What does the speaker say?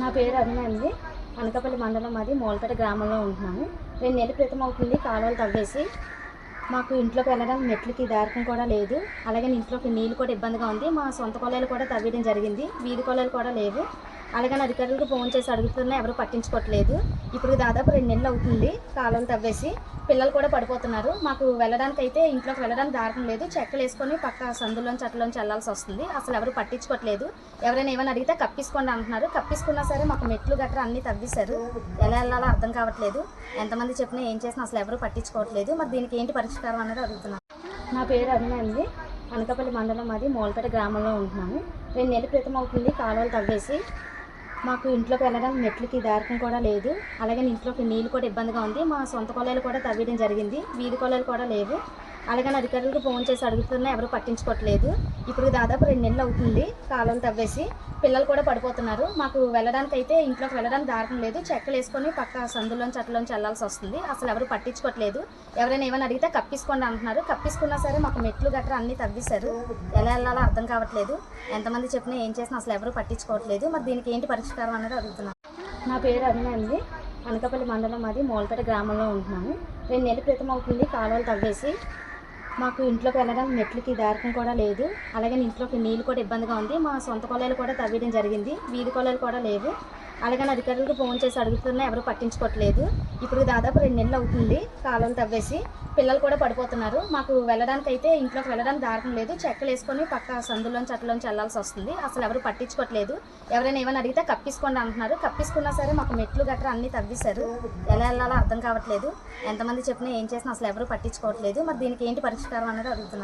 నా పేరు అరుణ అండి. అనకాపల్లి మండలం అది మూలపేట గ్రామంలో ఉంటున్నాము. రెండు నెలల క్రితం అవుతుంది కాలువలు తవ్వేసి మాకు ఇంట్లోకి వెళ్ళడం మెట్లకి దారకం కూడా లేదు. అలాగే ఇంట్లోకి నీళ్ళు కూడా ఇబ్బందిగా ఉంది. మా సొంత కొలాలు కూడా తవ్వేయడం జరిగింది. వీధి కొలాలు కూడా లేవు. అలాగని అధికారులకు ఫోన్ చేసి అడుగుతున్నా ఎవరు పట్టించుకోవట్లేదు. ఇప్పుడు దాదాపు రెండు నెలలు అవుతుంది కాలువలు తవ్వేసి. పిల్లలు కూడా పడిపోతున్నారు. మాకు వెళ్ళడానికి అయితే ఇంట్లోకి వెళ్ళడానికి దారకం లేదు. చెక్కలు వేసుకొని పక్క సందులోంచి అట్లోంచి వెళ్ళాల్సి వస్తుంది. అసలు ఎవరు పట్టించుకోవట్లేదు. ఎవరైనా ఏమైనా అడిగితే కప్పించుకోండి అంటున్నారు. కప్పించుకున్నా సరే మాకు మెట్లు గట్రా అన్ని తవ్వేశారు. ఎలా వెళ్ళాలో అర్థం కావట్లేదు. ఎంతమంది చెప్పినా ఏం చేసినా అసలు ఎవరు పట్టించుకోవట్లేదు. మరి దీనికి ఏంటి పరిష్కారం అనేది అడుగుతున్నాను నా పేరు అరుణ అండి. అనకాపల్లి మండలం అది మూలపేట గ్రామంలో ఉంటున్నాము. రెండు నెలల క్రితం అవుతుంది కాలువలు తవ్వేసి. మాకు ఇంట్లోకి వెళ్ళడం మెట్లకి దారకం కూడా లేదు. అలాగే ఇంట్లోకి నీళ్ళు కూడా ఇబ్బందిగా ఉంది. మా సొంత కొలాలు కూడా తవ్వేయడం జరిగింది. వీధి కొలాలు కూడా లేవు. అలాగని అధికారులకు ఫోన్ చేసి అడుగుతున్నా ఎవరు పట్టించుకోవట్లేదు. ఇప్పుడు దాదాపు రెండు నెలలు అవుతుంది కాలువలు తవ్వేసి. పిల్లలు కూడా పడిపోతున్నారు. మాకు వెళ్ళడానికి అయితే ఇంట్లోకి వెళ్ళడానికి దారకం లేదు. చెక్కలు వేసుకొని పక్క సందులోంచి అట్లలోంచి వెళ్ళాల్సి వస్తుంది. అసలు ఎవరు పట్టించుకోవట్లేదు. ఎవరైనా ఏమైనా అడిగితే కప్పించుకోండి అంటున్నారు. కప్పించుకున్నా సరే మాకు మెట్లు గట్రా అన్ని తవ్విస్తారు ఎలా వెళ్ళాలో అర్థం కావట్లేదు. ఎంతమంది చెప్పినా ఏం చేసినా అసలు ఎవరు పట్టించుకోవట్లేదు. మరి దీనికి ఏంటి పరిష్కారం అనేది అడుగుతున్నాను. నా పేరు అరుణ అండి. అనకాపల్లి మండలం అది మూలపేట గ్రామంలో ఉంటున్నాను రెండు నెలల క్రితం అవుతుంది కాలువలు తవ్వేసి. మాకు ఇంట్లోకి వెళ్ళడం మెట్లకి దారకం కూడా లేదు. అలాగే ఇంట్లోకి నీళ్ళు కూడా ఇబ్బందిగా ఉంది. మా సొంత కొలాలు కూడా తవ్వేయడం జరిగింది. వీధి కొలాలు కూడా లేవు. అలాగని అధికారులకు ఫోన్ చేసి అడుగుతున్నా ఎవరు పట్టించుకోవట్లేదు. ఇప్పుడు దాదాపు రెండు నెలలు అవుతుంది కాలువలు తవ్వేసి. పిల్లలు కూడా పడిపోతున్నారు. మాకు వెళ్ళడానికి అయితే ఇంట్లోకి వెళ్ళడానికి దారకం లేదు. చెక్కలు వేసుకొని పక్క సందులోంచి అట్లోంచి వెళ్ళాల్సి వస్తుంది. అసలు ఎవరు పట్టించుకోవట్లేదు. ఎవరైనా ఏమైనా అడిగితే కప్పించుకోండి అంటున్నారు. కప్పించుకున్నా సరే మాకు మెట్లు గట్రా అన్ని తవ్వేశారు. ఎలా వెళ్ళాలో అర్థం కావట్లేదు. ఎంతమంది చెప్పినా ఏం చేసినా అసలు ఎవరు పట్టించుకోవట్లేదు. మరి దీనికి ఏంటి పరిష్కారం అనేది అడుగుతున్నాను